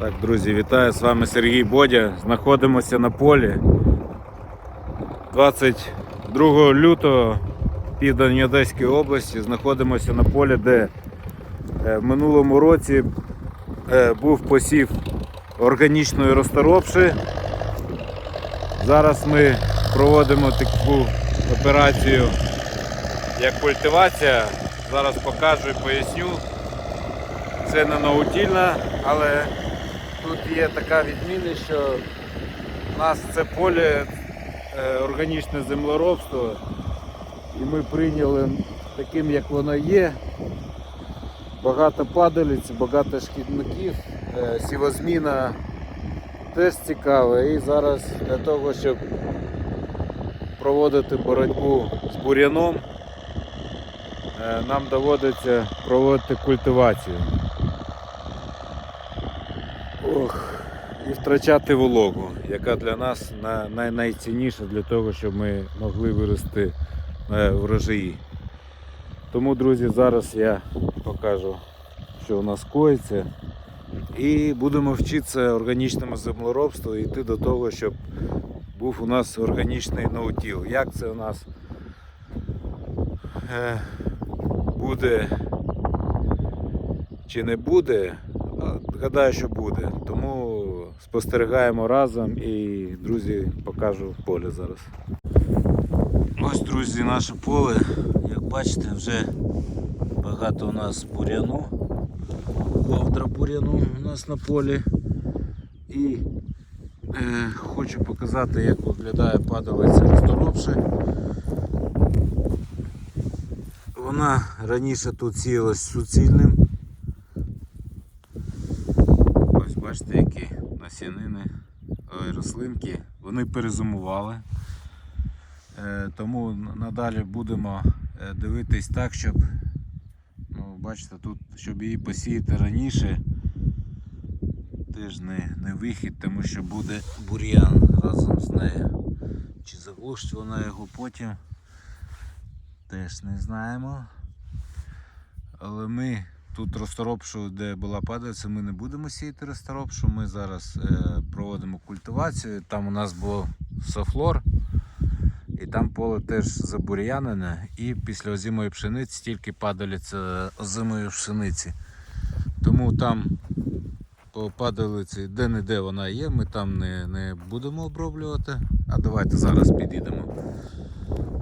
Так, друзі, вітаю з вами Сергій Бодя. Знаходимося на полі 22 лютого південь Одеської області. Знаходимося на полі, де е, в минулому році е, був посів органічної розторопши. Зараз ми проводимо таку операцію як культивація. Зараз покажу і поясню. Це не наутільна, але тут є така відмінність, що у нас це поле е, органічне землеробство, і ми прийняли таким, як воно є. Багато падалиць, багато шкідників, е, сівозміна теж цікава. І зараз для того, щоб проводити боротьбу з бур'яном, е, нам доводиться проводити культивацію. Ох, і втрачати вологу, яка для нас най- найцінніша для того, щоб ми могли вирости е, врожаї. Тому, друзі, зараз я покажу, що у нас коїться. І будемо вчитися органічному землеробству і йти до того, щоб був у нас органічний ноутіл. Як це у нас е, буде чи не буде, гадаю, що буде. Тому спостерігаємо разом і, друзі, покажу поле зараз. Ось, друзі, наше поле. Як бачите, вже багато у нас буряну. Ковдра буряну у нас на полі. І е, хочу показати, як виглядає падалиця розторопши. Вона раніше тут сіялась суцільним. Ось бачите, які насінини, ой, вони перезимували. Е, тому надалі будемо е, дивитись так, щоб ну, бачите, тут, щоб її посіяти раніше, теж не, не вихід, тому що буде бур'ян разом з нею. Чи заглушить вона його потім, теж не знаємо. Але ми тут розторопшу, де була падалиця, ми не будемо сіяти розторопшу. Ми зараз е, проводимо культивацію. Там у нас був софлор. І там поле теж забур'янене. І після озимої пшениці тільки падалиця озимої пшениці. Тому там по падалиці де-не-де вона є, ми там не, не будемо оброблювати. А давайте зараз підійдемо.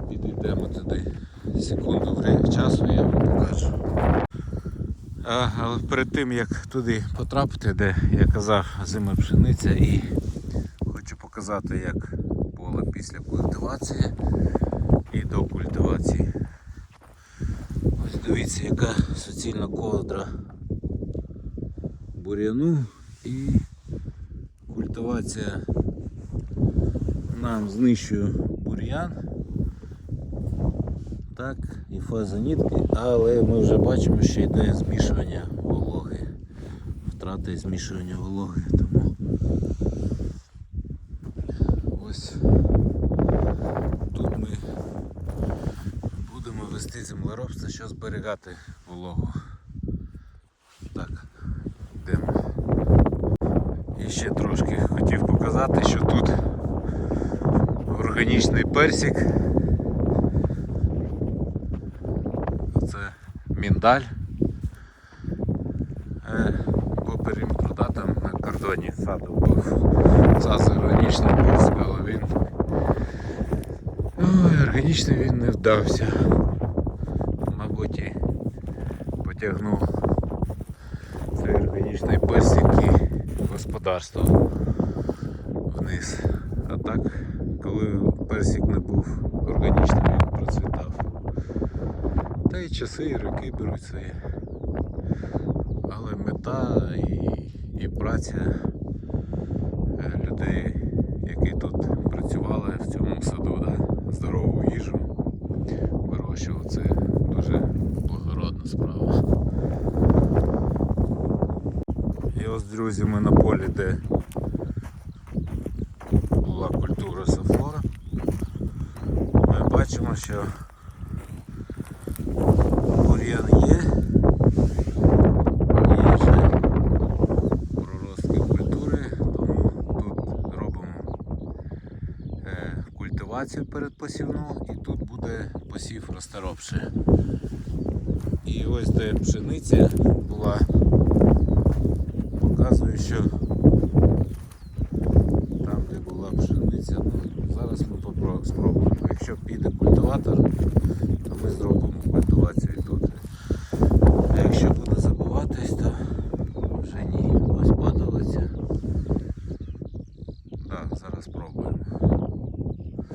Підійдемо туди. Секунду часу я вам покажу. Але перед тим як туди потрапити, де я казав зима пшениця, і хочу показати, як поле після культивації і до культивації. Ось дивіться, яка суцільна ковдра бур'яну і культивація нам знищує бур'ян. Так, і фаза нітки, але ми вже бачимо, що йде змішування вологи. Втрата і змішування вологи. Тому ось тут ми будемо вести землеробство, що зберігати вологу. Так, йдемо. І ще трошки хотів показати, що тут органічний персик. Це міндаль. Е, По периметру да, там на кордоні саду був саз органічний персик, але він органічний він не вдався. Мабуть і потягнув цей органічний персик і господарство вниз. А так, коли персик не був процвітав. Та й часи, і роки беруть своє. Але мета і, і праця е, людей, які тут працювали в цьому саду, да? здорову їжу вирощував, це дуже благородна справа. І ось, друзі, ми на полі, де була культура софлора. Ми бачимо, що бур'ян є, є ще проростки культивацію передпосівну і тут буде посів розторопший. І ось де пшениця була, показую, що там, де була пшениця, ну, зараз ми спробуємо. Якщо піде культиватор, то ми зробимо культивацію тут. А якщо буде забуватись, то вже ні. Ось падалиця. Так, зараз спробуємо.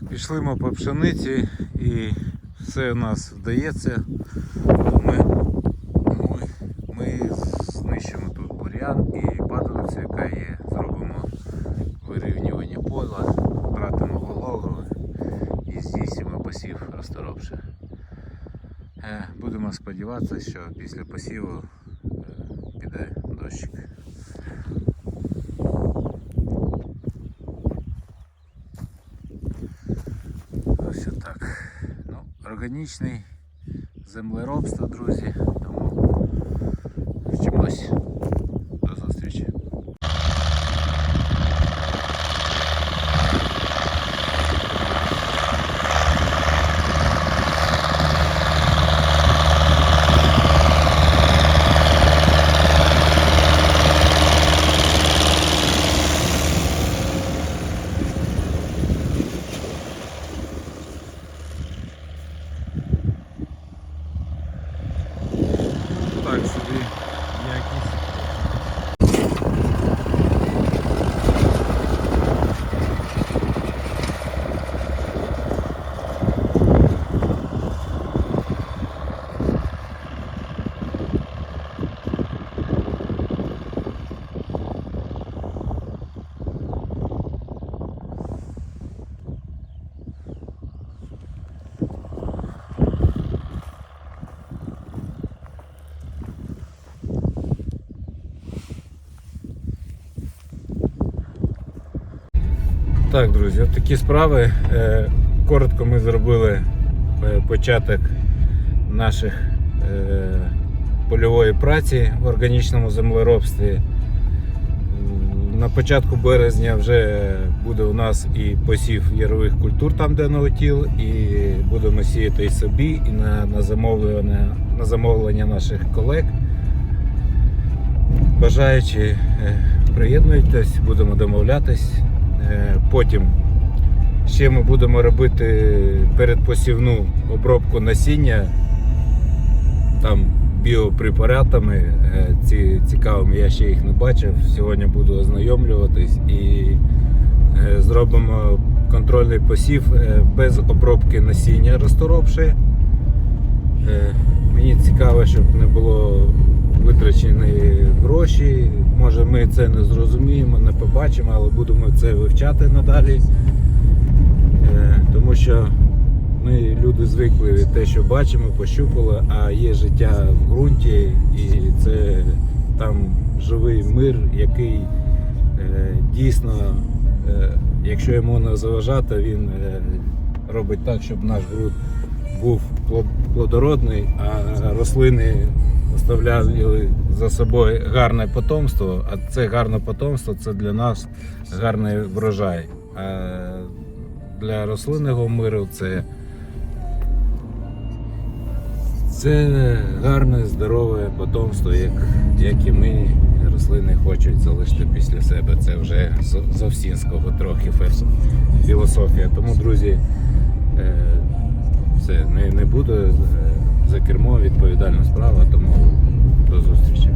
Так, пішли ми по пшениці і все у нас вдається. Ми, ми, ми знищимо тут бур'ян і падалицю, яка є. Зробимо вирівнювання поля, втратимо вологу і здійснимо посів розторопши. Е, Будемо сподіватися, що після посіву е, піде дощик. Ось так. Ну, органічний землеробство, друзі. Тому вчимось. До зустрічі. Так собі якість. Так, друзі, от такі справи. Е, Коротко ми зробили е, початок наших е, польової праці в органічному землеробстві. На початку березня вже буде у нас і посів ярових культур, там де налетіл, і будемо сіяти і собі, і на, на, замовлення, на замовлення наших колег. Бажаючи, приєднуйтесь, будемо домовлятись. Е, Потім ще ми будемо робити передпосівну обробку насіння там біопрепаратами. Е, Ці цікавими я ще їх не бачив. Сьогодні буду ознайомлюватись і е, зробимо контрольний посів без обробки насіння розторопши. Мені цікаво, щоб не було витрачені гроші. Може ми це не зрозуміємо, не побачимо, але будемо це вивчати надалі. Е, Тому що ми люди звикли від те, що бачимо, пощупали, а є життя в ґрунті, і це там живий мир, який е, дійсно, е, якщо йому не заважати, він робить так, щоб наш ґрунт був плод- плодородний, а рослини оставляли за собою гарне потомство, а це гарне потомство це для нас гарний врожай. А для рослинного миру це, це гарне, здорове потомство, як, як і ми, рослини хочуть залишити після себе. Це вже з Зовсінського трохи філософія. Тому, друзі, е, все, не, не буду е, за кермо відповідальна справа, тому до зустрічі.